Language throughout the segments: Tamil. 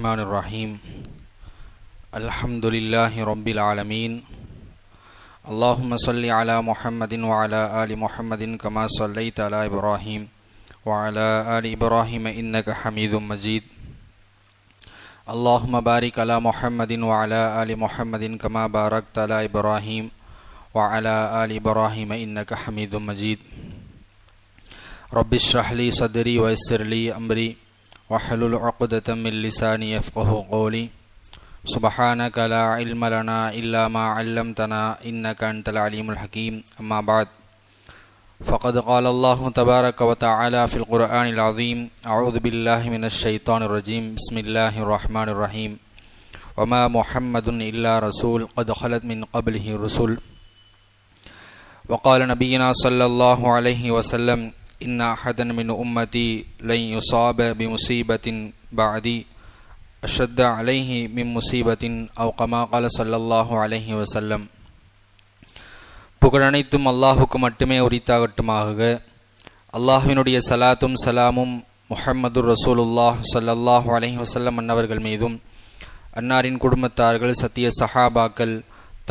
الرحمن الرحيم. الحمد لله رب العالمين. اللهم صل على محمد وعلى آل محمد كما صليت على إبراهيم وعلى آل إبراهيم إنك حميد مجيد. اللهم بارك على محمد وعلى آل محمد كما باركت على إبراهيم وعلى آل إبراهيم إنك حميد مجيد. رب اشرح لي صدري ويسر لي أمري. واحلل عقدة من لساني يفقه قولي. سبحانك لا علم لنا إلا ما علمتنا إنك أنت العليم الحكيم. أما بعد. فقد قال الله تبارك وتعالى في القرآن العظيم أعوذ بالله من الشيطان الرجيم. بسم الله الرحمن الرحيم. وما محمد إلا رسول قد خلت من قبله الرسل. وقال نبينا صلى الله عليه وسلم إن أحدا من أمتي لن يصاب بمصيبة بعدي أشد عليه من مصيبة أو كما قال صلى الله عليه وسلم புகழனைத்தும் அல்லாஹுக்கு மட்டுமே உரித்தாகட்டுமாக அல்லாஹினுடைய சலாத்தும் சலாமும் முஹம்மது ரசூலுல்லாஹ் ஸல்லல்லாஹு அலைஹி வஸல்லம் அன்னவர்கள் மீதும் அன்னாரின் குடும்பத்தார்கள் சத்திய சஹாபாக்கள்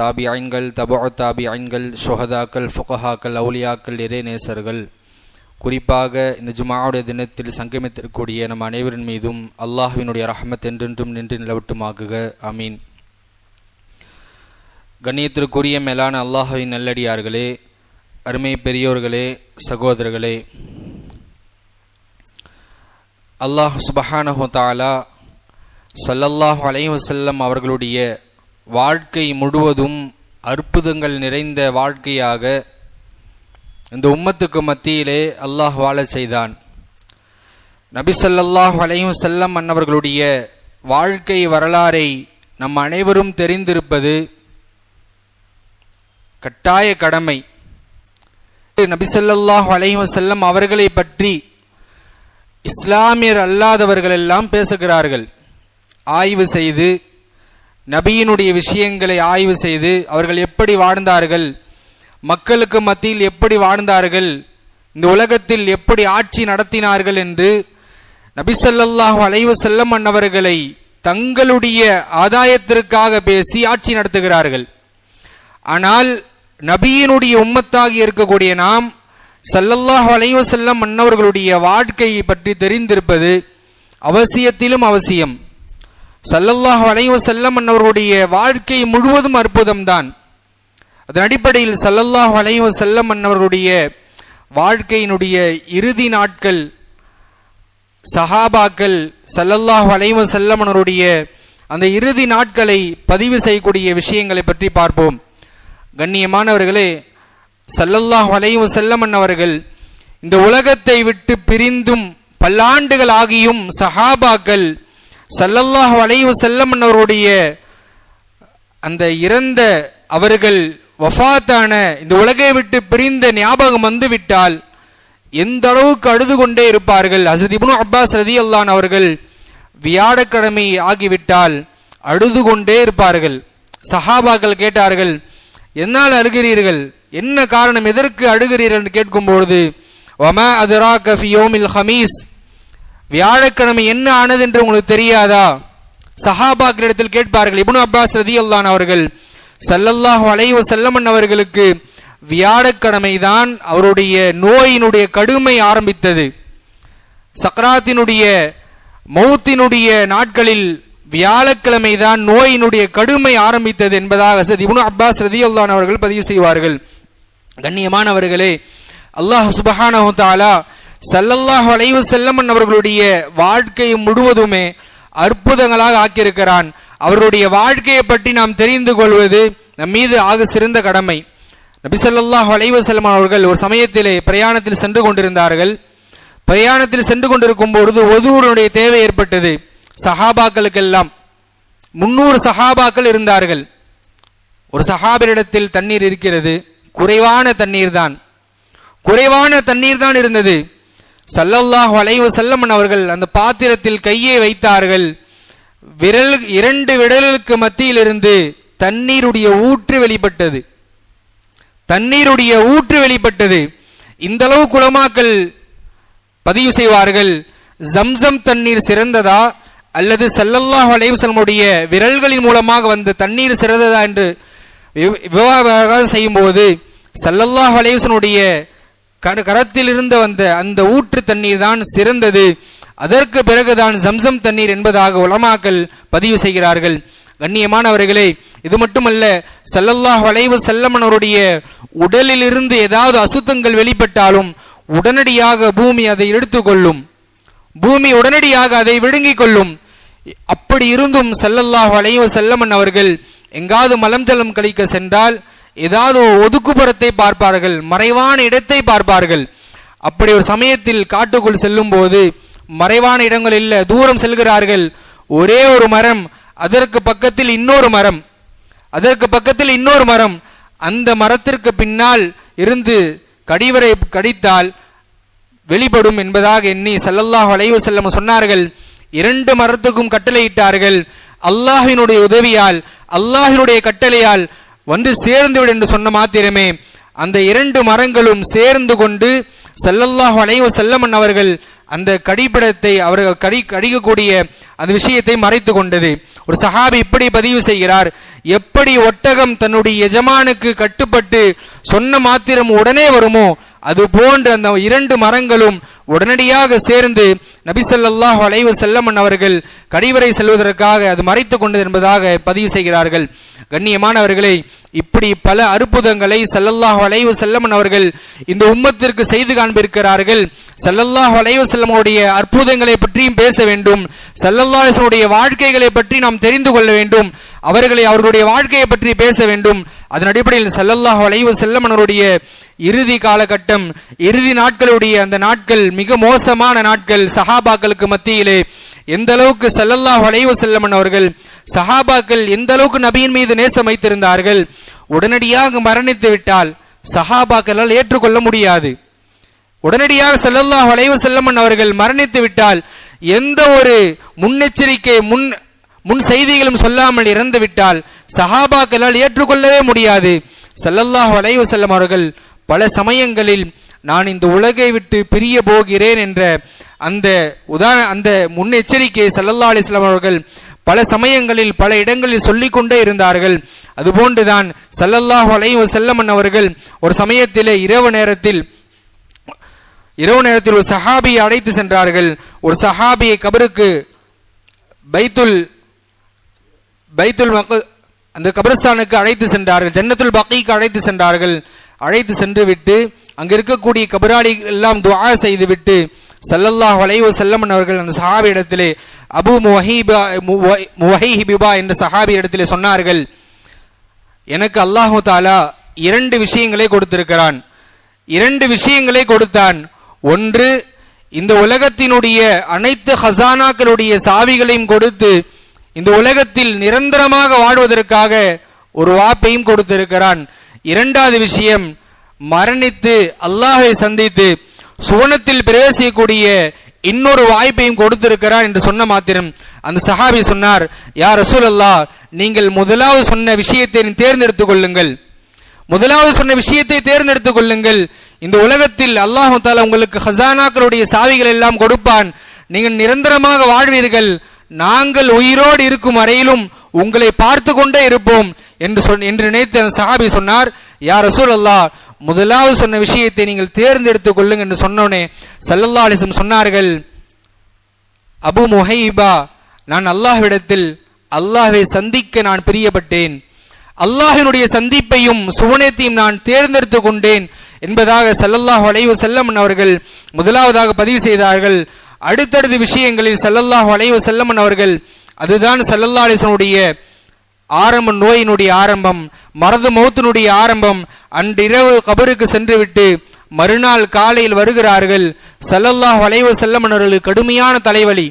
தாபி ஐன்கள் தபு தாபி ஐன்கள் ஷொஹதாக்கள் ஃபுகஹாக்கள் அவுலியாக்கள் இறைநேசர்கள் குறிப்பாக இந்த ஜுமாவுடைய தினத்தில் சங்கமித்திருக்கூடிய நம் அனைவரின் மீதும் அல்லாஹுவினுடைய ரஹமத் என்றென்றும் நின்று நிலவட்டுமாகுக. அமீன் கண்ணியத்திற்குரிய மேலான அல்லாஹுவின் நல்லடியார்களே அருமை பெரியோர்களே சகோதரர்களே. அல்லாஹ் சுபஹானஹு தாலா சல்லல்லாஹ் அலைவசல்லம் அவர்களுடைய வாழ்க்கை முழுவதும் அற்புதங்கள் நிறைந்த வாழ்க்கையாக இந்த உம்மத்துக்கு மத்தியிலே அல்லாஹ் வாழ செய்தான். நபிசல்லாஹ் வலையும் செல்லம் அன்னவர்களுடைய வாழ்க்கை வரலாறை நம் அனைவரும் தெரிந்திருப்பது கட்டாய கடமை. நபிசல்லாஹ் வலையும் செல்லம் அவர்களை பற்றி இஸ்லாமியர் அல்லாதவர்கள் எல்லாம் பேசுகிறார்கள். ஆய்வு செய்து நபியினுடைய விஷயங்களை ஆய்வு செய்து அவர்கள் எப்படி வாழ்ந்தார்கள் மக்களுக்கு மத்தியில் எப்படி வாழ்ந்தார்கள்? இந்த உலகத்தில் எப்படி ஆட்சி நடத்தினார்கள் என்று நபிசல்லாஹ் அலைவு செல்லம் அன்னவர்களை தங்களுடைய ஆதாயத்திற்காக பேசி ஆட்சி நடத்துகிறார்கள். ஆனால் நபியினுடைய உம்மத்தாகி இருக்கக்கூடிய நாம் சல்லல்லாஹ் அலைவு செல்லம் அன்னவர்களுடைய வாழ்க்கையை பற்றி தெரிந்திருப்பது அவசியத்திலும் அவசியம். சல்லல்லாஹ் அலைவு செல்லம் அன்னவர்களுடைய வாழ்க்கை முழுவதும் அற்புதம்தான். அதன் அடிப்படையில் சல்லல்லாஹ் அலைவ செல்லம் அன்னவர்களுடைய வாழ்க்கையினுடைய இறுதி நாட்கள் சஹாபாக்கள் சல்லல்லாஹ் அலைவ செல்லமனருடைய அந்த இறுதி நாட்களை பதிவு செய்யக்கூடிய விஷயங்களை பற்றி பார்ப்போம். கண்ணியமானவர்களே சல்லல்லாஹ் அலைவ செல்லம் அன்னவர்கள் இந்த உலகத்தை விட்டு பிரிந்தும் பல்லாண்டுகள் ஆகியும் சஹாபாக்கள் சல்லல்லாஹ் அலைவ செல்லம் அன்னவருடைய அந்த இறந்த அவர்கள் வஃபாத்தான இந்த உலகை விட்டு பிரிந்த ஞாபகம் வந்து விட்டால் எந்த அளவுக்கு அழுது கொண்டே இருப்பார்கள்? ஹசரத் இப்னு அப்பாஸ் ரதி அல்லான் அவர்கள் வியாழக்கிழமை ஆகிவிட்டால் அழுது கொண்டே இருப்பார்கள். சஹாபாக்கள் கேட்டார்கள் என்னால் அழுகிறீர்கள் என்ன காரணம் எதற்கு அழுகிறீர்கள்? என்று கேட்கும்பொழுது ஒம அதுரா கஃபியோமில் ஹமீஸ். வியாழக்கிழமை என்ன ஆனது என்று உங்களுக்கு தெரியாதா? சஹாபாக்களிடத்தில் கேட்பார்கள் இப்னு அப்பாஸ் ரதி அல்லான் அவர்கள் சல்லல்லாஹ் வளைவ செல்லமன் அவர்களுக்கு வியாழக்கிழமைதான் அவருடைய நோயினுடைய கடுமை ஆரம்பித்தது. சக்ராத்தினுடைய மௌத்தினுடைய நாட்களில் வியாழக்கிழமை தான் நோயினுடைய கடுமை ஆரம்பித்தது என்பதாக சதி இப்னு அப்பாஸ் ரதியுல்லான் அவர்கள் பதிவு செய்வார்கள். கண்ணியமானவர்களே அல்லாஹ் சுபஹானஹு தாலா சல்லல்லாஹ் வளைவு செல்லமன் அவர்களுடைய வாழ்க்கை முழுவதுமே அற்புதங்களாக ஆக்கியிருக்கிறான். அவருடைய வாழ்க்கையை பற்றி நாம் தெரிந்து கொள்வது நம் மீது ஆக சிறந்த கடமை. நபிசல்லாஹ் அலைவசல்லம் அவர்கள் ஒரு சமயத்திலே பிரயாணத்தில் சென்று கொண்டிருந்தார்கள். பிரயாணத்தில் சென்று கொண்டிருக்கும் பொழுது ஒதுவருடைய தேவை ஏற்பட்டது. சஹாபாக்களுக்கெல்லாம் முன்னூறு சஹாபாக்கள் இருந்தார்கள். ஒரு சஹாபரிடத்தில் தண்ணீர் இருக்கிறது. குறைவான தண்ணீர் தான். குறைவான தண்ணீர் தான் இருந்தது. சல்லல்லாஹ் வளைவு செல்லமன் அவர்கள் அந்த பாத்திரத்தில் கையை வைத்தார்கள். விரல் இரண்டு விரலுக்கு மத்தியிலிருந்து தண்ணீருடைய ஊற்று வெளிப்பட்டது. தண்ணீருடைய ஊற்று வெளிப்பட்டது. இந்த அளவு குளமாக்கள் பதிவு செய்வார்கள். ஜம்சம் தண்ணீர் சிறந்ததா? அல்லது சல்லல்லாஹ் அலைவசல்முடைய விரல்களின் மூலமாக வந்த தண்ணீர் சிறந்ததா என்று விவாதம் செய்யும்போது சல்லல்லாஹ் அலைவசனுடைய கரத்தில் இருந்து வந்த அந்த ஊற்று தண்ணீர் தான் சிறந்தது. அதற்கு பிறகுதான் சம்சம் தண்ணீர் என்பதாக உலமாக்கல் பதிவு செய்கிறார்கள். கண்ணியமானவர்களே இது மட்டுமல்ல சல்லல்லாஹ் வளைவு செல்லமனருடைய உடலிலிருந்து ஏதாவது அசுத்தங்கள் வெளிப்பட்டாலும் உடனடியாக பூமி அதை எடுத்துக்கொள்ளும். பூமி உடனடியாக அதை விழுங்கிக் கொள்ளும். அப்படி இருந்தும் சல்லல்லாஹ் வளைவு செல்லமன் அவர்கள் எங்காவது மலம் ஜலம் கழிக்க சென்றால் ஏதாவது ஒதுக்குப்புறத்தை பார்ப்பார்கள் மறைவான இடத்தை பார்ப்பார்கள். அப்படி ஒரு சமயத்தில் காட்டுக்குள் செல்லும் போது மறைவான இடங்கள் இல்லை தூரம் செல்கிறார்கள். ஒரே ஒரு மரம் அதற்கு பக்கத்தில் இன்னொரு மரம் அதற்கு பக்கத்தில் இன்னொரு மரம். அந்த மரத்திற்கு பின்னால் இருந்து கடிவரை கடித்தால் வெளிப்படும் என்பதாக எண்ணி சல்லல்லாஹ் வளைவு செல்லம் சொன்னார்கள். இரண்டு மரத்துக்கும் கட்டளையிட்டார்கள். அல்லாஹினுடைய உதவியால் அல்லாஹினுடைய கட்டளையால் வந்து சேர்ந்துவிடு என்று சொன்ன மாத்திரமே அந்த இரண்டு மரங்களும் சேர்ந்து கொண்டு செல்லல்லாஹ் வளைவு செல்லமன் அவர்கள் அந்த கடிப்படத்தை அவர்கள் கடி கடிக்கக்கூடிய அந்த விஷயத்தை மறைத்து கொண்டது. ஒரு சஹாபி இப்படி பதிவு செய்கிறார் எப்படி ஒட்டகம் தன்னுடைய எஜமானுக்கு கட்டுப்பட்டு சொன்ன மாத்திரம் உடனே வருமோ அது போன்ற அந்த இரண்டு மரங்களும் உடனடியாக சேர்ந்து நபிசல்லாஹ் வளைவு செல்லமன் அவர்கள் கடிவரை செல்வதற்காக அது மறைத்து கொண்டது என்பதாக பதிவு செய்கிறார்கள். கண்ணியமானவர்களை இப்படி பல அற்புதங்களை சல்லல்லாஹ் வளைவு செல்லமன் அவர்கள் இந்த உம்மத்திற்கு செய்து காண்பிருக்கிறார்கள். சல்லல்லாஹ் வளைவு செல்லமனுடைய அற்புதங்களை பற்றியும் பேச வேண்டும். சல்லல்லாஹனுடைய வாழ்க்கைகளை பற்றி நாம் தெரிந்து கொள்ள வேண்டும். அவர்களை அவர்களுடைய வாழ்க்கையை பற்றி பேச வேண்டும். அதன் அடிப்படையில் சல்லல்லாஹ் வளைவு செல்லமனருடைய இறுதி காலகட்டம் இறுதி நாட்களுடைய அந்த நாட்கள் மிக மோசமான நாட்கள் சஹாபாக்களுக்கு மத்தியிலே. எந்த அளவுக்கு சல்லல்லாஹ் வளைவு செல்லமன் அவர்கள் சஹாபாக்கள் எந்த அளவுக்கு நபியின் மீது நேசம் வைத்திருந்தார்கள்? உடனடியாக மரணித்து விட்டால் சஹாபாக்களால் ஏற்றுக்கொள்ள முடியாது. உடனடியாக செல்லல்லாஹ் வளைவு செல்லமன் அவர்கள் மரணித்து விட்டால் எந்த ஒரு முன்னெச்சரிக்கை முன் முன் செய்திகளும் சொல்லாமல் இறந்து விட்டால் சஹாபாக்களால் ஏற்றுக்கொள்ளவே முடியாது. செல்லல்லாஹ் வளைவு செல்லம் அவர்கள் பல சமயங்களில் நான் இந்த உலகை விட்டு பிரிய போகிறேன் என்ற அந்த உதாரண அந்த முன்னெச்சரிக்கை சல்லல்லா அலிஸ்லாம் அவர்கள் பல சமயங்களில் பல இடங்களில் சொல்லிக்கொண்டே இருந்தார்கள். அதுபோன்றுதான் சல்லல்லாஹு அலைஹி செல்லமன் அவர்கள் ஒரு சமயத்திலே இரவு நேரத்தில் இரவு நேரத்தில் ஒரு சஹாபியை அழைத்து சென்றார்கள். ஒரு சஹாபியை கபருக்கு பைத்துல் பைத்துல் மக்க அந்த கபரஸ்தானுக்கு அழைத்து சென்றார்கள். ஜன்னத்துல் பக்கிக்கு அழைத்து சென்றார்கள். அழைத்து சென்று விட்டு அங்கு இருக்கக்கூடிய கபராளி எல்லாம் துவா செய்து விட்டு சல்லல்லாஹ் வளைவு செல்லமன் அவர்கள் அந்த சஹாபி இடத்திலே அபு முஹீபா முஹைஹிபிபா என்ற சஹாபி இடத்திலே சொன்னார்கள் எனக்கு அல்லாஹு தாலா இரண்டு விஷயங்களை கொடுத்திருக்கிறான். இரண்டு விஷயங்களை கொடுத்தான். ஒன்று இந்த உலகத்தினுடைய அனைத்து ஹசானாக்களுடைய சாவிகளையும் கொடுத்து இந்த உலகத்தில் நிரந்தரமாக வாழ்வதற்காக ஒரு வாப்பையும் கொடுத்திருக்கிறான். இரண்டாவது விஷயம் மரணித்து அல்லாஹை சந்தித்து சுவனத்தில் பிரவேசிக்கக்கூடிய இன்னொரு வாய்ப்பையும் கொடுத்திருக்கிறார் என்று சொன்ன மாத்திரம் அந்த சஹாபி சொன்னார் யார் ரசூல் அல்லா நீங்கள் முதலாவது சொன்ன விஷயத்தை தேர்ந்தெடுத்துக் கொள்ளுங்கள். முதலாவது சொன்ன விஷயத்தை தேர்ந்தெடுத்துக் கொள்ளுங்கள். இந்த உலகத்தில் அல்லாஹு தாலா உங்களுக்கு ஹசானாக்களுடைய சாவிகள் எல்லாம் கொடுப்பான். நீங்கள் நிரந்தரமாக வாழ்வீர்கள். நாங்கள் உயிரோடு இருக்கும் வரையிலும் உங்களை பார்த்து கொண்டே இருப்போம். என்று சொன் என்று நினைத்து அந்த சஹாபி சொன்னார் யார் ரசூல் அல்லா முதலாவது சொன்ன விஷயத்தை நீங்கள் தேர்ந்தெடுத்துக் கொள்ளுங்க என்று சொன்னோனே சல்லல்லா அலிசம் சொன்னார்கள் அபு முஹைபா நான் அல்லாஹ்விடத்தில் அல்லாஹை சந்திக்க நான் பிரியப்பட்டேன். அல்லாஹினுடைய சந்திப்பையும் சுவனத்தையும் நான் தேர்ந்தெடுத்து கொண்டேன் என்பதாக சல்லல்லாஹ் வளைவு செல்லமன் அவர்கள் முதலாவதாக பதிவு செய்தார்கள். அடுத்தடுத்த விஷயங்களில் சல்லல்லாஹ் வளைவு செல்லமன் அவர்கள் அதுதான் சல்லல்லா அலிசனுடைய ஆரம்ப நோயினுடைய ஆரம்பம் மரது மௌத்தினுடைய ஆரம்பம் அன்றிரவு கபருக்கு சென்றுவிட்டு மறுநாள் காலையில் வருகிறார்கள். செல்லல்லாஹ் வளைவு செல்லமன்னர்களுக்கு கடுமையான தலைவலி.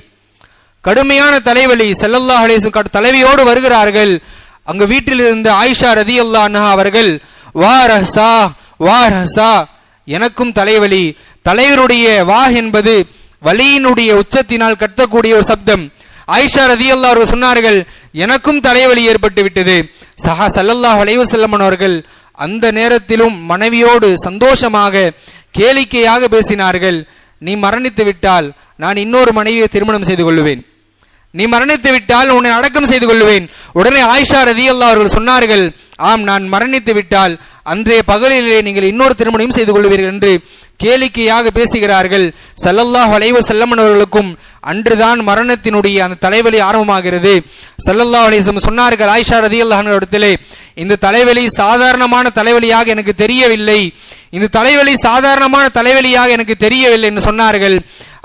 கடுமையான தலைவலி. செல்லல்லாஹ் அலேசு தலைவியோடு வருகிறார்கள். அங்கு வீட்டில் இருந்த ஆயிஷா ரதி அல்லா அவர்கள் வா ரஹ்சா வா ரஹ்சா எனக்கும் தலைவலி. தலைவருடைய வா என்பது வலியினுடைய உச்சத்தினால் கட்டக்கூடிய ஒரு சப்தம். ஆயிஷா ரதி அல்லா அவர்கள் சொன்னார்கள் எனக்கும் தலைவலி ஏற்பட்டு விட்டது. சஹா சல்லல்லாஹ் செல்லமன் அவர்கள் அந்த நேரத்திலும் மனைவியோடு சந்தோஷமாக கேளிக்கையாக பேசினார்கள். நீ மரணித்து விட்டால் நான் இன்னொரு மனைவியை திருமணம் செய்து கொள்ளுவேன் நீ மரணித்து விட்டால் உன்னை அடக்கம் செய்து கொள்ளுவேன் உடனே ஆயிஷா ரதி அவர்கள் சொன்னார்கள் ஆம் நான் மரணித்து விட்டால் அன்றைய பகலிலே நீங்கள் இன்னொரு திருமணம் செய்து கொள்வீர்கள் என்று கேளிக்கையாக பேசுகிறார்கள். சல்லல்லாஹ் அலைவ செல்லமன் அவர்களுக்கும் அன்றுதான் மரணத்தினுடைய அந்த தலைவலி ஆரம்பமாகிறது. சல்லல்லாஹ் அலையம் சொன்னார்கள் ஆயிஷா ரதி இடத்திலே இந்த தலைவலி சாதாரணமான தலைவலியாக எனக்கு தெரியவில்லை. இந்த தலைவலி சாதாரணமான தலைவலியாக எனக்கு தெரியவில்லை என்று சொன்னார்கள்.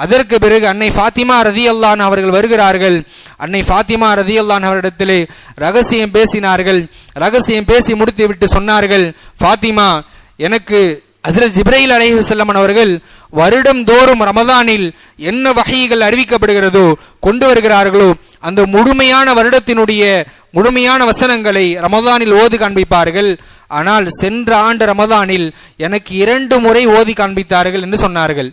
அதற்கு பிறகு அன்னை ஃபாத்திமா ரதி அல்லான் அவர்கள் வருகிறார்கள். அன்னை ஃபாத்திமா ரதி அல்லான் அவரிடத்திலே ரகசியம் பேசினார்கள். ரகசியம் பேசி முடித்து விட்டு சொன்னார்கள் ஃபாத்திமா எனக்கு ஹசரத் ஜிப்ரையில் அலைஹி செல்லமன் அவர்கள் வருடம் தோறும் ரமதானில் என்ன வகைகள் அறிவிக்கப்படுகிறதோ கொண்டு வருகிறார்களோ அந்த முழுமையான வருடத்தினுடைய முழுமையான வசனங்களை ரமதானில் ஓதி காண்பிப்பார்கள். ஆனால் சென்ற ஆண்டு ரமதானில் எனக்கு இரண்டு முறை ஓதி காண்பித்தார்கள் என்று சொன்னார்கள்.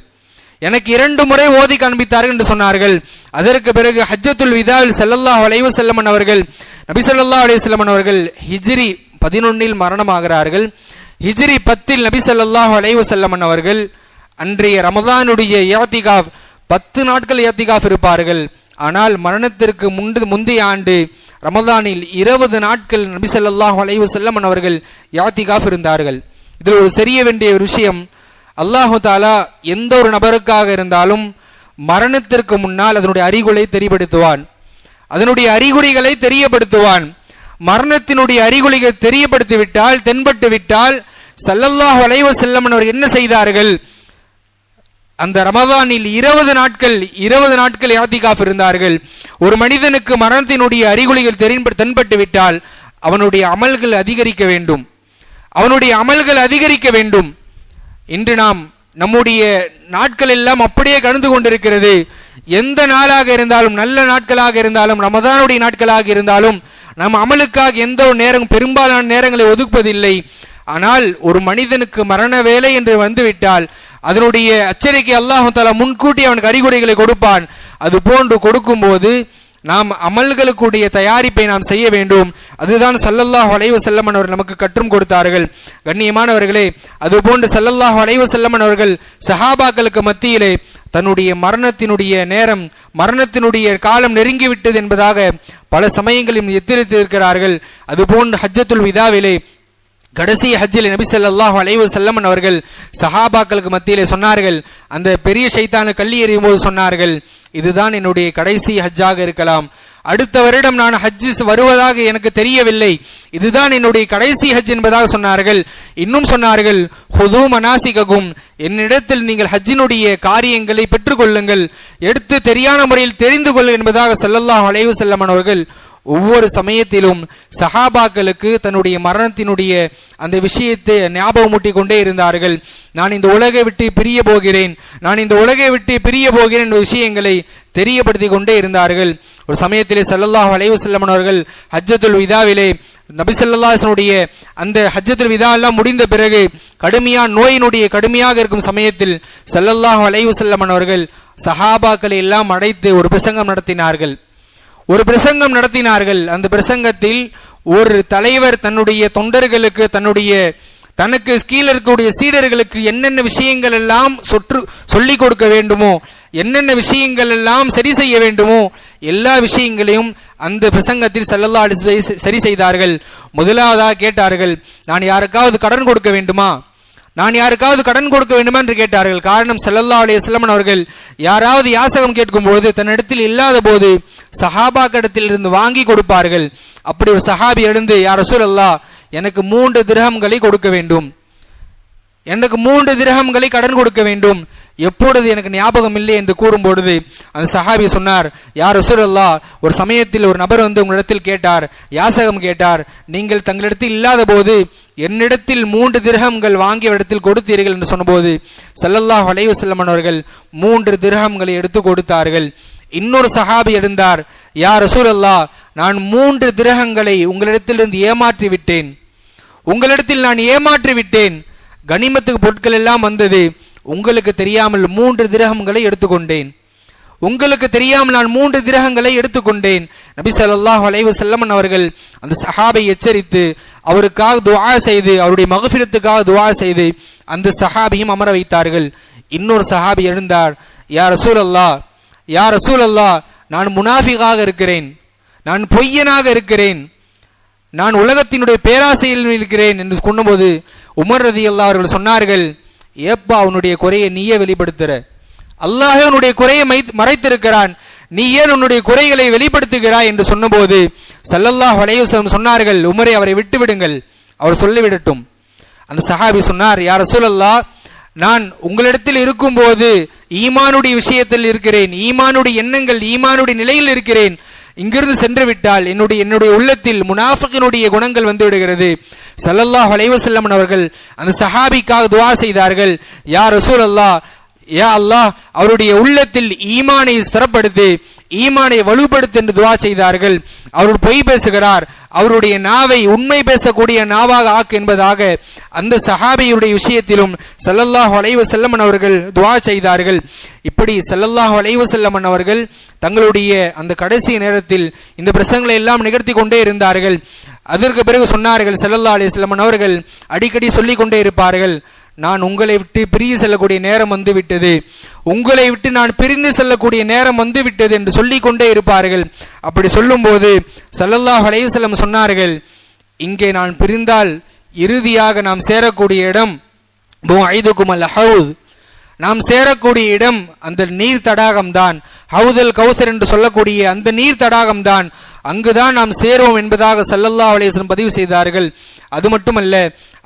எனக்கு இரண்டு முறை ஓதி காண்பித்தார்கள் என்று சொன்னார்கள். அதற்கு பிறகு ஹஜ்ஜத்துல் விதாவில் செல்லல்லா வளைவு செல்லமன் அவர்கள் நபி சொல்லா அலைய செல்லமன் அவர்கள் ஹிஜ்ரி பதினொன்னில் மரணமாகிறார்கள். ஹிஜ்ரி பத்தில் நபி சொல்லாஹ் அலைவு அவர்கள் அன்றைய ரமதானுடைய யாத்திகாஃப் பத்து நாட்கள் யாத்திகாஃப் இருப்பார்கள். ஆனால் மரணத்திற்கு முன்பு முந்தைய ஆண்டு ரமதானில் இருபது நாட்கள் நபி சொல்லாஹ் அலைவு அவர்கள் யாத்திகாஃப் இருந்தார்கள். இதில் ஒரு செரிய வேண்டிய ஒரு விஷயம் அல்லாஹு தாலா எந்த ஒரு நபருக்காக இருந்தாலும் மரணத்திற்கு முன்னால் அதனுடைய அறிகுறை தெரியப்படுத்துவான். அதனுடைய அறிகுறிகளை தெரியப்படுத்துவான். மரணத்தினுடைய அறிகுறிகள் தெரியப்படுத்திவிட்டால் தென்பட்டு விட்டால் சல்லல்லாஹ் வளைவ செல்லமன் அவர் என்ன செய்தார்கள்? அந்த ரமதானில் இருபது நாட்கள் இருபது நாட்கள் யாத்திகாஃப் இருந்தார்கள். ஒரு மனிதனுக்கு மரணத்தினுடைய அறிகுறிகள் தென்பட்டு விட்டால் அவனுடைய அமல்கள் அதிகரிக்க வேண்டும். அவனுடைய அமல்கள் அதிகரிக்க வேண்டும். இன்று நாம் நம்முடைய நாட்கள் எல்லாம் அப்படியே கடந்து கொண்டிருக்கிறது. எந்த நாளாக இருந்தாலும் நல்ல நாட்களாக இருந்தாலும் ரமதானுடைய நாட்களாக இருந்தாலும் நம் அமலுக்காக எந்த ஒரு நேரம் பெரும்பாலான நேரங்களை ஒதுக்குவதில்லை. ஆனால் ஒரு மனிதனுக்கு மரண வேலை என்று வந்துவிட்டால் அதனுடைய அச்சரிக்கை அல்லாஹு தாலா முன்கூட்டி அவனுக்கு அறிகுறிகளை கொடுப்பான். அது போன்று கொடுக்கும்போது நாம் அமல்களுக்குடைய தயாரிப்பை நாம் செய்ய வேண்டும். அதுதான் சல்லல்லாஹ் வளைவு செல்லமன் அவர்கள் நமக்கு கற்றும் கொடுத்தார்கள். கண்ணியமானவர்களே அதுபோன்று சல்லல்லாஹ் வளைவு செல்லமன் அவர்கள் சஹாபாக்களுக்கு மத்தியிலே தன்னுடைய மரணத்தினுடைய நேரம் மரணத்தினுடைய காலம் நெருங்கிவிட்டது என்பதாக பல சமயங்களில் எத்திரித்திருக்கிறார்கள் அதுபோன்று ஹஜ்ஜத்துல் விதாவிலே கடைசி ஹஜ்ஜில் நபி சொல்லாஹ் அலைவு செல்லமன் அவர்கள் சஹாபாக்களுக்கு மத்தியிலே சொன்னார்கள் அந்த பெரிய சைத்தானு கள்ளி எறியும் போது சொன்னார்கள் இதுதான் என்னுடைய கடைசி ஹஜ்ஜாக இருக்கலாம். அடுத்த வருடம் நான் ஹஜ்ஜு வருவதாக எனக்கு தெரியவில்லை இதுதான் என்னுடைய கடைசி ஹஜ் என்பதாக சொன்னார்கள். இன்னும் சொன்னார்கள் ஹுது மனாசிககும் என்னிடத்தில் நீங்கள் ஹஜ்ஜினுடைய காரியங்களை பெற்றுக்கொள்ளுங்கள் எடுத்து தெரியான முறையில் தெரிந்து கொள்ளுங்கள் என்பதாக சொல்லல்லாஹ் அலைவு செல்லமன் அவர்கள் ஒவ்வொரு சமயத்திலும் சஹாபாக்களுக்கு தன்னுடைய மரணத்தினுடைய அந்த விஷயத்தை ஞாபகமூட்டி கொண்டே இருந்தார்கள். நான் இந்த உலகை விட்டு பிரிய போகிறேன். நான் இந்த உலகை விட்டு பிரிய போகிறேன் என்ற விஷயங்களை தெரியப்படுத்தி கொண்டே இருந்தார்கள். ஒரு சமயத்திலே சல்லல்லாஹ் அலைவு அவர்கள் ஹஜ்ஜத்துல் விதாவிலே நபிசல்லாசனுடைய அந்த ஹஜ்ஜத்துல் விதா எல்லாம் முடிந்த பிறகு கடுமையான நோயினுடைய கடுமையாக இருக்கும் சமயத்தில் சல்லல்லாஹ் அலைவு அவர்கள் சஹாபாக்களை எல்லாம் அடைத்து ஒரு பிரசங்கம் நடத்தினார்கள். ஒரு பிரசங்கம் நடத்தினார்கள். அந்த பிரசங்கத்தில் ஒரு தலைவர் தன்னுடைய தொண்டர்களுக்கு தன்னுடைய தனக்கு கீழே இருக்கக்கூடிய சீடர்களுக்கு என்னென்ன விஷயங்கள் எல்லாம் சொற்று சொல்லிக் கொடுக்க வேண்டுமோ என்னென்ன விஷயங்கள் எல்லாம் சரி செய்ய வேண்டுமோ எல்லா விஷயங்களையும் அந்த பிரசங்கத்தில் செல்லல்லா சரி செய்தார்கள். முதலாவதாக கேட்டார்கள் நான் யாருக்காவது கடன் கொடுக்க வேண்டுமா? நான் யாருக்காவது கடன் கொடுக்க வேண்டுமா என்று கேட்டார்கள். காரணம் செல்லல்லா அலைய செல்லமன் அவர்கள் யாராவது யாசகம் கேட்கும்போது தன்னிடத்தில் இல்லாத போது சஹாபாக்கிடத்தில் இருந்து வாங்கி கொடுப்பார்கள். அப்படி ஒரு சஹாபி எழுந்து யார் ரசூல் அல்லா எனக்கு மூன்று திரகங்களை கொடுக்க வேண்டும். எனக்கு மூன்று திரகங்களை கடன் கொடுக்க வேண்டும். எப்பொழுது எனக்கு ஞாபகம் இல்லை? என்று கூறும் பொழுது அந்த சஹாபி சொன்னார் யார் அல்லா ஒரு சமயத்தில் ஒரு நபர் வந்து உங்களிடத்தில் கேட்டார் யாசகம் கேட்டார். நீங்கள் தங்களிடத்தில் இல்லாத போது என்னிடத்தில் மூன்று திரகங்கள் வாங்கிய இடத்தில் கொடுத்தீர்கள் என்று சொன்னபோது சல்லல்லாஹ் வளைவு செல்லமன் அவர்கள் மூன்று திரகங்களை எடுத்து கொடுத்தார்கள். இன்னொரு சஹாபி எழுந்தார் யார் அல்லா நான் மூன்று திரகங்களை உங்களிடத்திலிருந்து ஏமாற்றி விட்டேன். உங்களிடத்தில் நான் ஏமாற்றி விட்டேன். கனிமத்துக்கு பொருட்கள் எல்லாம் வந்தது. உங்களுக்கு தெரியாமல் மூன்று திரகங்களை எடுத்துக்கொண்டேன் உங்களுக்கு தெரியாமல் நான் மூன்று திரகங்களை எடுத்துக்கொண்டேன். நபி சொல்லாஹ் அலைவு செல்லமன் அவர்கள் அந்த சஹாபை எச்சரித்து அவருக்காக துவா செய்து அவருடைய மகபிரத்துக்காக துவா செய்து அந்த சஹாபியும் அமர வைத்தார்கள். இன்னொரு சஹாபி எழுந்தார் யார் ரசூல் அல்லா யார் ரசூல் அல்லா நான் முனாஃபிகாக இருக்கிறேன் நான் பொய்யனாக இருக்கிறேன் நான் உலகத்தினுடைய பேராசையில் இருக்கிறேன் என்று சொன்னபோது உமர் ரதி அல்லா அவர்கள் சொன்னார்கள் ஏப்பா அவனுடைய குறையை நீயே வெளிப்படுத்துற? அல்லாஹ் உன்னுடைய குறையை மறைத்திருக்கிறான். நீ ஏன் உன்னுடைய குறைகளை வெளிப்படுத்துகிறாய் என்று சொன்னபோது சல்லல்லாஹ் அலையுசலம் சொன்னார்கள் உமரை அவரை விட்டுவிடுங்கள். அவர் சொல்லிவிடட்டும். அந்த சஹாபி சொன்னார் யார் ரசூலல்லா நான் உங்களிடத்தில் இருக்கும்போது ஈமானுடைய விஷயத்தில் இருக்கிறேன் ஈமானுடைய எண்ணங்கள் ஈமானுடைய நிலையில் இருக்கிறேன். இங்கிருந்து சென்று விட்டால் என்னுடைய என்னுடைய உள்ளத்தில் முனாஃபகனுடைய குணங்கள் வந்து விடுகிறது சல்லல்லாஹ் அலைஹி அவர்கள் அந்த சஹாபிக்காக துவா செய்தார்கள் யார் ரசூல் அல்லாஹ் யா அல்லாஹ் அவருடைய உள்ளத்தில் ஈமானை ஸ்திரப்படுத்து ஈமானை வலுப்படுத்து என்று துவா செய்தார்கள். அவர் பொய் பேசுகிறார். அவருடைய நாவை உண்மை பேசக்கூடிய நாவாக ஆக்கு என்பதாக அந்த சஹாபியுடைய விஷயத்திலும் சல்லல்லாஹ் வளைவு செல்லமன் அவர்கள் துவா செய்தார்கள். இப்படி சல்லல்லாஹ் வளைவு செல்லமன் அவர்கள் தங்களுடைய அந்த கடைசி நேரத்தில் இந்த பிரசங்களை எல்லாம் நிகழ்த்தி கொண்டே இருந்தார்கள். அதற்கு பிறகு சொன்னார்கள் செல்லல்லா அலி செல்லமன் அவர்கள் அடிக்கடி சொல்லிக் கொண்டே இருப்பார்கள். நான் உங்களை விட்டு பிரிந்து செல்லக்கூடிய நேரம் வந்து விட்டது உங்களை விட்டு நான் பிரிந்து செல்லக்கூடிய நேரம் வந்து விட்டது என்று சொல்லிக்கொண்டே இருப்பார்கள். அப்படி சொல்லும்போது சல்லல்லாஹ் அலையுசல்லம் சொன்னார்கள் இங்கே நான் பிரிந்தால் இறுதியாக நாம் சேரக்கூடிய இடம் ஐதுகுமல் அல் ஹவுத் நாம் சேரக்கூடிய இடம் அந்த நீர் தடாகம் தான் ஹவுதல் கௌசர் என்று சொல்லக்கூடிய அந்த நீர் தடாகம் தான் அங்குதான் நாம் சேருவோம் என்பதாக சல்லல்லா அலேஸ்லம் பதிவு செய்தார்கள். அது மட்டுமல்ல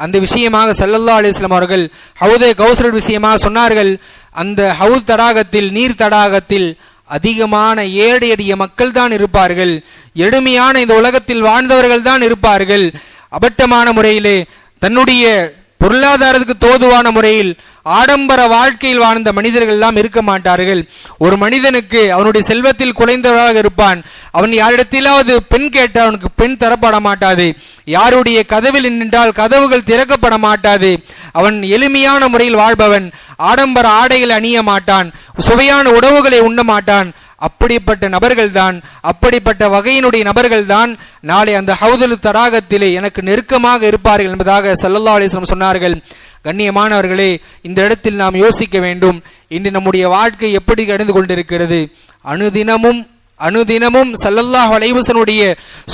அந்த விஷயமாக சல்லல்லா அலிஸ்லாம் அவர்கள் ஹவுதே கௌசர் விஷயமாக சொன்னார்கள் அந்த ஹவுத் தடாகத்தில் நீர் தடாகத்தில் அதிகமான ஏடு எடிய மக்கள் தான் இருப்பார்கள். எளிமையான இந்த உலகத்தில் வாழ்ந்தவர்கள் தான் இருப்பார்கள். அபட்டமான முறையிலே தன்னுடைய பொருளாதாரத்துக்கு தோதுவான முறையில் ஆடம்பர வாழ்க்கையில் வாழ்ந்த மனிதர்கள் எல்லாம் இருக்க மாட்டார்கள். ஒரு மனிதனுக்கு அவனுடைய செல்வத்தில் குறைந்தவராக இருப்பான். அவன் யாரிடத்திலாவது பெண் கேட்டால் அவனுக்கு பெண் தரப்பட மாட்டாது. யாருடைய கதவில் நின்றால் கதவுகள் திறக்கப்பட மாட்டாது. அவன் எளிமையான முறையில் வாழ்பவன். ஆடம்பர ஆடைகளை அணிய மாட்டான். சுவையான உணவுகளை உண்ண மாட்டான். அப்படிப்பட்ட நபர்கள்தான் அப்படிப்பட்ட வகையினுடைய நபர்கள்தான் நாளை அந்த ஹவுதுல் தராகத்திலே எனக்கு நெருக்கமாக இருப்பார்கள் என்பதாக சல்லல்லா அலிஸ்லம் சொன்னார்கள். கண்ணியமானவர்களே இந்த இடத்தில் நாம் யோசிக்க வேண்டும். இன்று நம்முடைய வாழ்க்கை எப்படி கடந்து கொண்டிருக்கிறது? அனுதினமும் அனுதினமும் சல்லல்லாஹ் அலைவசனுடைய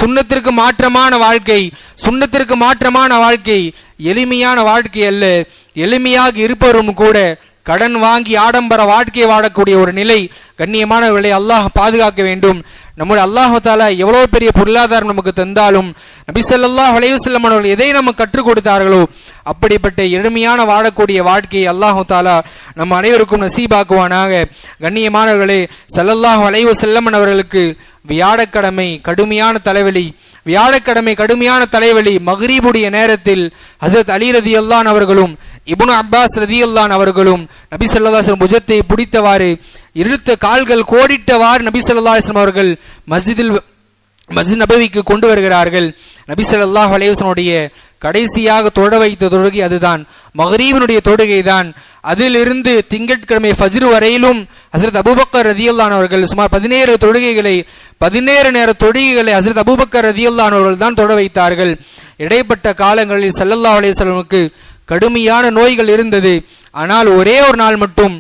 சுண்ணத்திற்கு மாற்றமான வாழ்க்கை சுண்ணத்திற்கு மாற்றமான வாழ்க்கை எளிமையான வாழ்க்கை அல்ல. எளிமையாக இருப்பவரும் கூட கடன் வாங்கி ஆடம்பர வாழ்க்கையை வாழக்கூடிய ஒரு நிலை கண்ணியமானவர்களை அல்லாஹ் பாதுகாக்க வேண்டும். நம்முடைய அல்லாஹால எவ்வளோ பெரிய பொருளாதாரம் நமக்கு தந்தாலும் நபி ஸல்லல்லாஹு அலைஹி வஸல்லம் எதை நமக்கு கற்றுக் கொடுத்தார்களோ அப்படிப்பட்ட எளிமையான வாழக்கூடிய வாழ்க்கையை அல்லாஹு தாலா நம் அனைவருக்கும் நசீபாக்குவானாக. கண்ணியமானவர்களே செல்லல்லாஹ் வளைவு செல்லமன் அவர்களுக்கு வியாழக்கிழமை கடுமையான தலைவலி வியாழக்கிழமை கடுமையான தலைவலி மஹ்ரீபுடைய நேரத்தில் ஹசரத் அலி ரதி அல்லான் அவர்களும் இபுனு அப்பாஸ் ரதி அல்லான் அவர்களும் நபி சொல்லாஸ்லம் புஜத்தை பிடித்தவாறு இழுத்த கால்கள் கோடிட்டவாறு நபி சொல்லாஸ்லம் அவர்கள் மஸ்ஜிதில் மஸ்ஜித் நபவிக்கு கொண்டு வருகிறார்கள். நபி சொல்லாஹ் அலைஹி கடைசியாக தொழ வைத்த தொழுகை அதுதான். மகரீபனுடைய தொழுகை தான் அதிலிருந்து திங்கட்கிழமை ஃபஜ்ரு வரையிலும் ஹசரத் அபுபக்கர் ரதியுல்லான் அவர்கள் சுமார் பதினேழு தொழுகைகளை பதினேழு நேர தொழுகைகளை ஹசரத் அபுபக்கர் ரதியுல்லான் அவர்கள் தான் தொட வைத்தார்கள். இடைப்பட்ட காலங்களில் சல்லல்லா அலையமுக்கு கடுமையான நோய்கள் இருந்தது. ஆனால் ஒரே ஒரு நாள் மட்டும்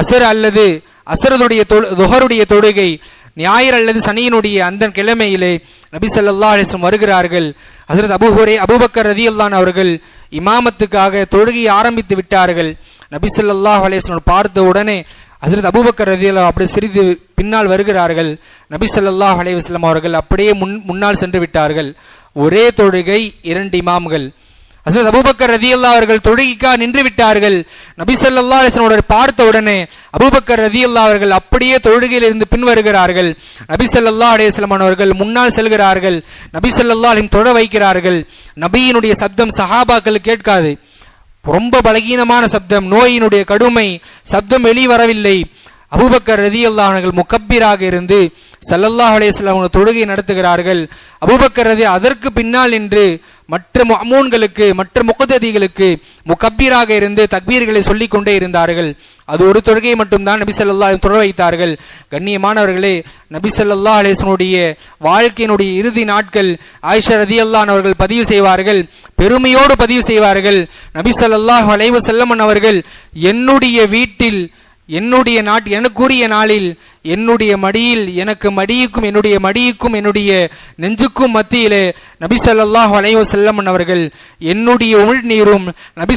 அசர் அல்லது அசரதுடைய துஹருடைய தொழுகை ஞாயிறு அல்லது சனியினுடைய அந்த கிழமையிலே நபி ஸல்லல்லாஹு வருகிறார்கள். ஹஜரத் அபுஹுரே அபுபக்கர் ரதி அல்லான் அவர்கள் இமாமத்துக்காக தொழுகையை ஆரம்பித்து விட்டார்கள். நபி ஸல்லல்லாஹு பார்த்த உடனே ஹஜரத் அபூபக்கர் ரதியல்லா அப்படி சிறிது பின்னால் வருகிறார்கள். நபி ஸல்லல்லாஹு அலைஹி அவர்கள் அப்படியே முன் முன்னால் சென்று விட்டார்கள். ஒரே தொழுகை இரண்டு இமாம்கள். ஹசரத் அபூபக்கர் ரதியல்லா அவர்கள் தொழுகிக்கா நின்று விட்டார்கள் நபிசல்லா ஸல்லல்லாஹு பார்த்த உடனே அபூபக்கர் ரதியல்லா அவர்கள் அப்படியே தொழுகையில் இருந்து பின் வருகிறார்கள் நபி ஸல்லல்லாஹு அவர்கள் முன்னால் செல்கிறார்கள். நபிசல்லா அலிம் தொட தொழ வைக்கிறார்கள். நபியினுடைய சப்தம் சஹாபாக்கள் கேட்காது. ரொம்ப பலகீனமான சப்தம் நோயினுடைய கடுமை சப்தம் வெளிவரவில்லை. அபூபக்கர் ரதி அல்லாஹர்கள் முக்கப்பிராக இருந்து சல்லல்லாஹ் அலைஹி தொழுகை நடத்துகிறார்கள். அபூபக்கர் ரதி அதற்கு பின்னால் நின்று மற்ற அமூன்களுக்கு மற்ற முகததிகளுக்கு முக்கப்பீராக இருந்து தக்பீர்களை சொல்லிக் கொண்டே இருந்தார்கள். அது ஒரு தொழுகையை மட்டும்தான் நபி ஸல்லல்லாஹு அலைஹி வைத்தார்கள். கண்ணியமானவர்களே நபி ஸல்லல்லாஹு வாழ்க்கையினுடைய இறுதி நாட்கள் ஆயிஷா ரதியல்லான் அவர்கள் பதிவு செய்வார்கள். பெருமையோடு பதிவு செய்வார்கள். நபி ஸல்லல்லாஹு அலைஹி செல்லமன் அவர்கள் என்னுடைய வீட்டில் என்னுடைய நாட் எனக்குரிய நாளில் என்னுடைய மடியில் எனக்கு மடியுக்கும் என்னுடைய மடியுக்கும் என்னுடைய நெஞ்சுக்கும் மத்தியிலே நபிசல்லாஹ் ஸல்லல்லாஹு அலைஹி அவர்கள் என்னுடைய உமிழ் நீரும் நபி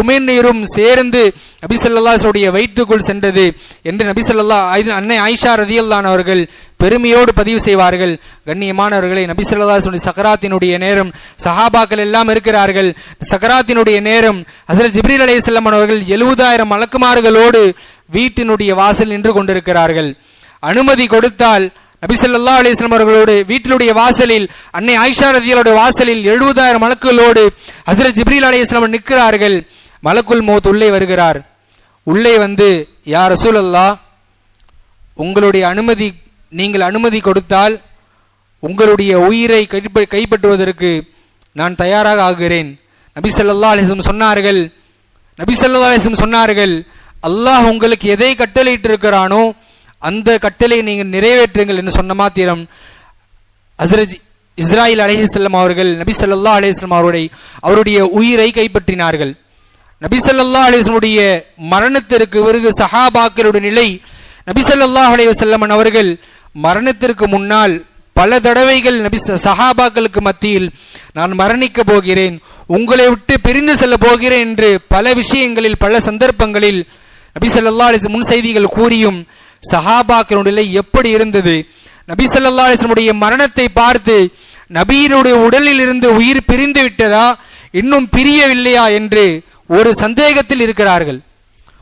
உமிழ் நீரும் சேர்ந்து நபிசல்லாஹுடைய வயிற்றுக்குள் சென்றது என்று நபிசல்லா அன்னை ஆயிஷா ரதியல்லான் அவர்கள் பெருமையோடு பதிவு செய்வார்கள். கண்ணியமானவர்களை நபி சக்கராத்தினுடைய நேரம் சஹாபாக்கள் எல்லாம் இருக்கிறார்கள். சக்கராத்தினுடைய நேரம் அதில் ஜிப்ரீல் அலைஹிஸ்ஸலாம் அவர்கள் எழுபதாயிரம் மலக்குமார்களோடு வீட்டினுடைய வாசல் நின்று கொண்டிருக்கிறார்கள். அனுமதி கொடுத்தால் நபிசல்லா அலிஸ்லாம் அவர்களோடு வீட்டினுடைய வாசலில் அன்னை ஆயிஷா ரதியலோட வாசலில் எழுபதாயிரம் மலக்குகளோடு அதிர ஜிப்ரீல் அலைஹிஸ்ஸலாம் நிற்கிறார்கள். மலக்குல் மௌத் உள்ளே வருகிறார். உள்ளே வந்து யா அல்லா உங்களுடைய அனுமதி நீங்கள் அனுமதி கொடுத்தால் உங்களுடைய உயிரை கைப்ப கைப்பற்றுவதற்கு நான் தயாராக ஆகிறேன் நபி ஸல்லல்லாஹு சொன்னார்கள். நபி ஸல்லல்லாஹு சொன்னார்கள் அல்லாஹ் உங்களுக்கு எதை கட்டளையிட்டு இருக்கிறானோ அந்த கட்டளையை நீங்கள் நிறைவேற்றுங்கள் என்று சொன்ன மாத்திரம் ஹஸ்ரத் இஸ்ராயில் அலைஹிஸ்ஸலாம் அவர்கள் நபி ஸல்லல்லாஹு அலைஹி அவருடைய அவருடைய உயிரை கைப்பற்றினார்கள். நபி ஸல்லல்லாஹு அலைஹி மரணத்திற்கு பிறகு சஹாபாக்களுடைய நிலை நபி ஸல்லல்லாஹு அலேவசல்லமன் அவர்கள் மரணத்திற்கு முன்னால் பல தடவைகள் நபி சஹாபாக்களுக்கு மத்தியில் நான் மரணிக்க போகிறேன் உங்களை விட்டு பிரிந்து செல்ல போகிறேன் என்று பல விஷயங்களில் பல சந்தர்ப்பங்களில் நபி ஸல்லல்லாஹு முன் செய்திகள் கூறியும் சஹாபாக்களுடைய நிலை எப்படி இருந்தது? நபி ஸல்லல்லாஹு மரணத்தை பார்த்து நபீனுடைய உடலில் இருந்து உயிர் பிரிந்து விட்டதா? இன்னும் பிரியவில்லையா? என்று ஒரு சந்தேகத்தில் இருக்கிறார்கள்.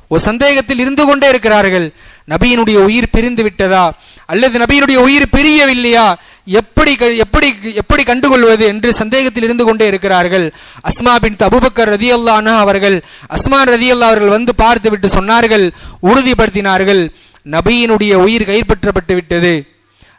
ஒரு சந்தேகத்தில் இருந்து கொண்டே இருக்கிறார்கள். நபியினுடைய உயிர் பிரிந்து விட்டதா? அல்லது நபியினுடைய உயிர் பிரியவில்லையா? எப்படி க- எப்படி எப்படி கண்டுகொள்வது என்று சந்தேகத்தில் இருந்து கொண்டே இருக்கிறார்கள். அஸ்மா பின் அபுபக்கர் ரதி அல்லானா அவர்கள் அஸ்மா ரதியல்லா அவர்கள் வந்து பார்த்து விட்டு சொன்னார்கள் உறுதிப்படுத்தினார்கள். நபியினுடைய உயிர் கைப்பற்றப்பட்டு விட்டது.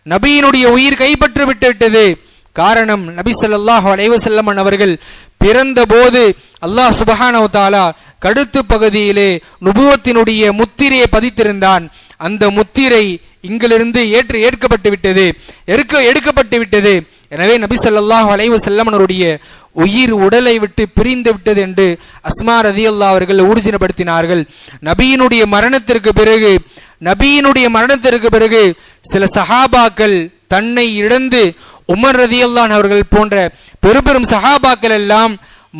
நபியினுடைய உயிர் கைப்பற்றப்பட்டு விட்டது. காரணம் நபி சொல்லாஹ் அலைவசல்லமன் அவர்கள் பிறந்தபோது அல்லாஹ் சுப்ஹானஹு வ கடுத்து பகுதியிலே நுபுவத்தினுடைய முத்திரையை பதித்திருந்தான். அந்த முத்திரை இங்கிலிருந்து ஏற்று ஏற்கப்பட்டு விட்டது. எடுக்க எடுக்கப்பட்டு விட்டது. எனவே நபி சொல்லாஹ் அலைஹி உயிர் உடலை விட்டு பிரிந்து விட்டது என்று அஸ்மா ரதி அல்லா அவர்கள் ஊர்ஜினப்படுத்தினார்கள் நபியினுடைய மரணத்திற்கு பிறகு நபியினுடைய மரணத்திற்கு பிறகு சில சஹாபாக்கள் தன்னை இழந்து உமர் ரதியல்லான் அவர்கள் போன்ற பெருபெரும் சஹாபாக்கள் எல்லாம்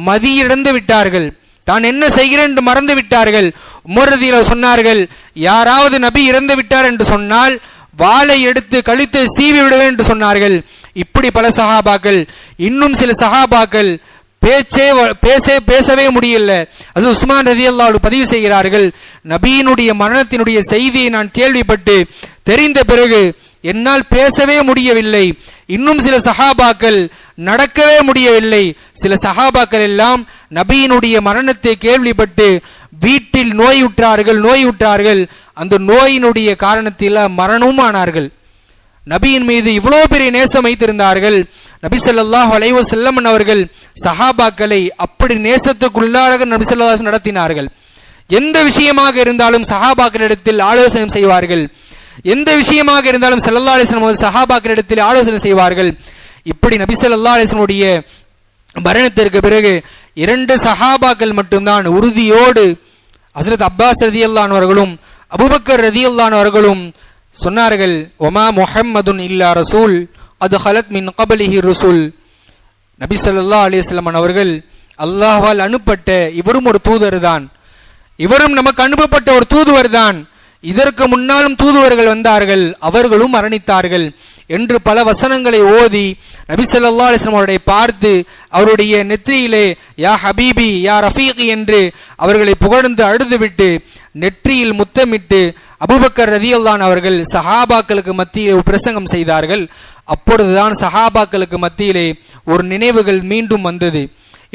மதியிழந்து விட்டார்கள். தான் என்ன செய்கிறேன் என்று மறந்து விட்டார்கள். உமர் ரதியில் சொன்னார்கள் யாராவது நபி இறந்து விட்டார் என்று சொன்னால் வாளை எடுத்து கழுத்தை சீவி விடுவேன் என்று சொன்னார்கள். இப்படி பல சஹாபாக்கள் இன்னும் சில சஹாபாக்கள் பேச்சே வ- பேசே பேசவே முடியல. அது உஸ்மான் ரதி பதிவு செய்கிறார்கள் நபியினுடைய மரணத்தினுடைய செய்தியை நான் கேள்விப்பட்டு தெரிந்த பிறகு என்னால் பேசவே முடியவில்லை. இன்னும் சில சஹாபாக்கள் நடக்கவே முடியவில்லை. சில சஹாபாக்கள் எல்லாம் நபியினுடைய மரணத்தை கேள்விப்பட்டு வீட்டில் நோயுற்றார்கள் நோயுற்றார்கள். அந்த நோயினுடைய காரணத்தில் மரணமும் ஆனார்கள் நபியின் மீது இவ்வளோ பெரிய நேசம் வைத்திருந்தார்கள். நபி சொல்லாஹ் வளைவ வஸல்லம் அவர்கள் சஹாபாக்களை அப்படி நேசத்துக்குள்ளாக நபி சொல்லாஹ் நடத்தினார்கள். எந்த விஷயமாக இருந்தாலும் சஹாபாக்களிடத்தில் ஆலோசனை செய்வார்கள். எந்த விஷயமாக இருந்தாலும் ஸல்லல்லாஹு அலிஸ்லாம் வஸல்லம் அவர்கள் சஹாபாக்களிடத்தில் ஆலோசனை செய்வார்கள். இப்படி நபி ஸல்லல்லாஹு அலைஹி மரணத்திற்கு பிறகு இரண்டு சஹாபாக்கள் மட்டும்தான் உறுதியோடு ஹசரத் அப்பாஸ் ரதி அல்லானவர்களும் அபூபக்கர் ரதி அல்லானவர்களும் சொன்னார்கள் ஒமா முஹம்மதுன் இல்லா ரசூல் அது ஹலத் மின் கபலிஹி ரசூல். நபி சொல்லா அலிஸ்லமன் அவர்கள் அல்லாஹ்வால் அனுப்பப்பட்ட இவரும் ஒரு தூதர் தான் இவரும் நமக்கு அனுப்பப்பட்ட ஒரு தூதுவர் தான் இதற்கு முன்னாலும் தூதுவர்கள் வந்தார்கள் அவர்களும் மரணித்தார்கள் என்று பல வசனங்களை ஓதி நபிசல்லா அலிஸ்லாம் அவருடைய பார்த்து அவருடைய நெற்றியிலே யா ஹபீபி யா ரஃபீக் என்று அவர்களை புகழ்ந்து அழுதுவிட்டு நெற்றியில் முத்தமிட்டு அபுபக்கர் ரதியல்லான் அவர்கள் சஹாபாக்களுக்கு மத்தியிலே ஒரு பிரசங்கம் செய்தார்கள். அப்பொழுதுதான் சஹாபாக்களுக்கு மத்தியிலே ஒரு நினைவுகள் மீண்டும் வந்தது.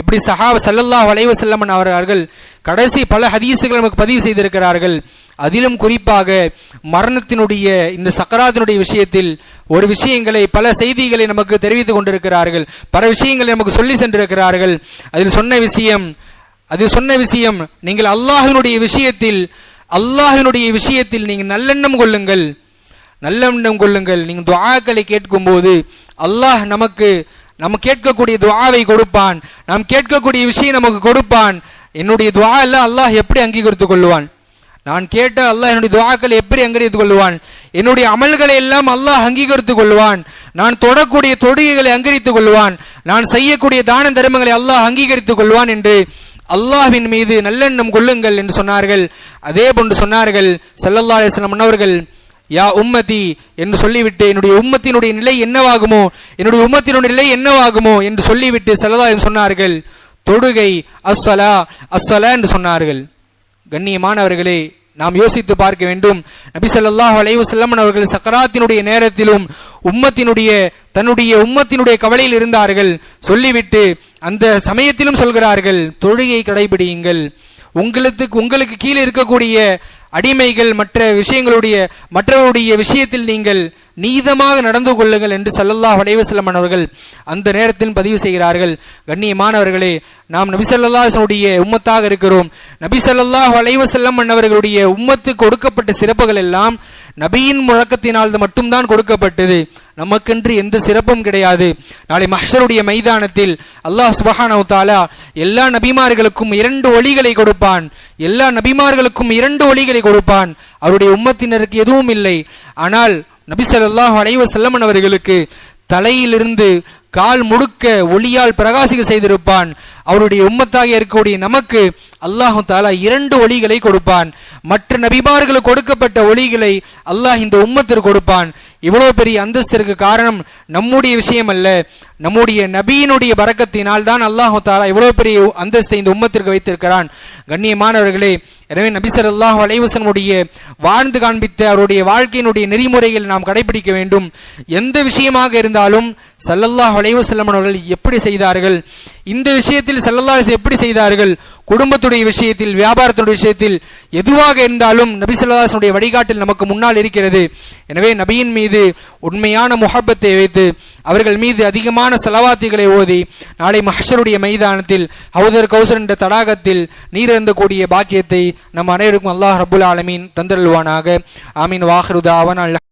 இப்படி சஹாப் சல்லல்லாஹ் வலைவ வஸல்லம் அவர்கள் கடைசி பல ஹதீஸுகள் நமக்கு பதிவு செய்திருக்கிறார்கள். அதிலும் குறிப்பாக மரணத்தினுடைய இந்த சக்கராத்தினுடைய விஷயத்தில் ஒரு விஷயங்களை பல செய்திகளை நமக்கு தெரிவித்து கொண்டிருக்கிறார்கள். பல விஷயங்களை நமக்கு சொல்லி சென்றிருக்கிறார்கள். அதில் சொன்ன விஷயம் அது சொன்ன விஷயம் நீங்கள் அல்லாஹினுடைய விஷயத்தில் அல்லாஹினுடைய விஷயத்தில் நீங்கள் நல்லெண்ணம் கொள்ளுங்கள். நல்லெண்ணம் கொள்ளுங்கள். நீங்கள் துவாக்களை கேட்கும்போது அல்லாஹ் நமக்கு நம்ம கேட்கக்கூடிய துவாவை கொடுப்பான். நாம் கேட்கக்கூடிய விஷயம் நமக்கு கொடுப்பான். என்னுடைய துவா எல்லாம் அல்லாஹ் எப்படி அங்கீகரித்துக் கொள்ளுவான்? நான் கேட்ட அல்லாஹ் என்னுடைய துவாக்களை எப்படி அங்கீகரித்துக் கொள்வான் என்னுடைய அமல்களை எல்லாம் அல்லாஹ் அங்கீகரித்துக் கொள்வான் நான் தொடக்கூடிய தொடுகைகளை அங்கீகரித்துக் கொள்வான் நான் செய்யக்கூடிய தான தர்மங்களை அல்லாஹ் அங்கீகரித்துக் கொள்வான் என்று அல்லாஹ்வின் மீது நல்லெண்ணம் கொள்ளுங்கள் என்று சொன்னார்கள். அதே போன்று சொன்னார்கள். செல்லல்லா அலிஸ்லாம் மன்னவர்கள் யா உம்மதி என்று சொல்லிவிட்டு என்னுடைய உம்மத்தினுடைய நிலை என்னவாகுமோ என்னுடைய உம்மத்தினுடைய நிலை என்னவாகுமோ என்று சொல்லிவிட்டு ஸல்லல்லாஹு சொன்னார்கள். தொடுகை அஸ்ஸலா அஸ்ஸலா என்று சொன்னார்கள். கண்ணியமானவர்களே நாம் யோசித்து பார்க்க வேண்டும். நபி சொல்லாஹ் அலைஹி வஸல்லம் அவர்கள் சக்கராத்தினுடைய நேரத்திலும் உம்மத்தினுடைய தன்னுடைய உம்மத்தினுடைய கவலையில் இருந்தார்கள். சொல்லிவிட்டு அந்த சமயத்திலும் சொல்கிறார்கள் தொழுகை கடைபிடியுங்கள். உங்களுக்கு உங்களுக்கு கீழே இருக்கக்கூடிய அடிமைகள் மற்ற விஷயங்களுடைய மற்றவருடைய விஷயத்தில் நீங்கள் நீதமாக நடந்து கொள்ளுங்கள் என்று சல்லல்லாஹ் அலைஹி அவர்கள் அந்த நேரத்தில் பதிவு செய்கிறார்கள். கண்ணியமானவர்களே நாம் நபி உம்மத்தாக இருக்கிறோம். நபி ஸல்லல்லாஹு அலைஹி அவர்களுடைய உம்மத்துக்கு கொடுக்கப்பட்ட சிறப்புகள் எல்லாம் நபியின் முழக்கத்தினால் மட்டும்தான் கொடுக்கப்பட்டது. நமக்கென்று எந்த சிறப்பும் கிடையாது. நாளை மஹருடைய மைதானத்தில் அல்லாஹ் சுபஹானவுத்தாலா எல்லா நபிமார்களுக்கும் இரண்டு ஒளிகளை கொடுப்பான். எல்லா நபிமார்களுக்கும் இரண்டு ஒளிகளை கொடுப்பான். அவருடைய உம்மத்தினருக்கு எதுவும் இல்லை. ஆனால் நபிசல்லாஹ் அலைவ செல்லமன் அவர்களுக்கு தலையிலிருந்து கால் முடுக்க ஒளியால் பிரகாசிக்க செய்திருப்பான். அவருடைய உம்மத்தாக இருக்கக்கூடிய நமக்கு அல்லாஹு தாலா இரண்டு ஒளிகளை கொடுப்பான். மற்ற நபிமார்களுக்கு கொடுக்கப்பட்ட ஒளிகளை அல்லாஹ் இந்த உம்மத்திற்கு கொடுப்பான். இவ்வளோ பெரிய அந்தஸ்திற்கு காரணம் நம்முடைய விஷயம் அல்ல நம்முடைய நபியினுடைய பறக்கத்தினால் தான் அல்லாஹு தாலா இவ்வளோ பெரிய அந்தஸ்தை இந்த உம்மத்திற்கு வைத்திருக்கிறான். கண்ணியமானவர்களே எனவே நபி அல்லாஹ் அலைவசனுடைய வாழ்ந்து காண்பித்த அவருடைய வாழ்க்கையினுடைய நெறிமுறைகள் நாம் கடைபிடிக்க வேண்டும். எந்த விஷயமாக இருந்தாலும் சல்லல்லாஹ் அலைவசல்லம் அவர்கள் எப்படி செய்தார்கள்? இந்த விஷயத்தில் செல்லல்லாஸ் எப்படி செய்தார்கள்? குடும்பத்துடைய விஷயத்தில் வியாபாரத்துடைய விஷயத்தில் எதுவாக இருந்தாலும் நபி ஸல்லல்லாஹு வழிகாட்டில் நமக்கு முன்னால் இருக்கிறது. எனவே நபியின் மீது உண்மையான முகப்பத்தை வைத்து அவர்கள் மீது அதிகமான செலவாத்திகளை ஓதி நாளை மஹ்ஷருடைய மைதானத்தில் ஹவுதர் கௌசர் என்ற தடாகத்தில் நீர் பாக்கியத்தை நம் அனைவருக்கும் அல்லாஹ் ரபுல் ஆலமீன் தந்தருள்வானாக. ஆமீன். வாஹருதா அவன்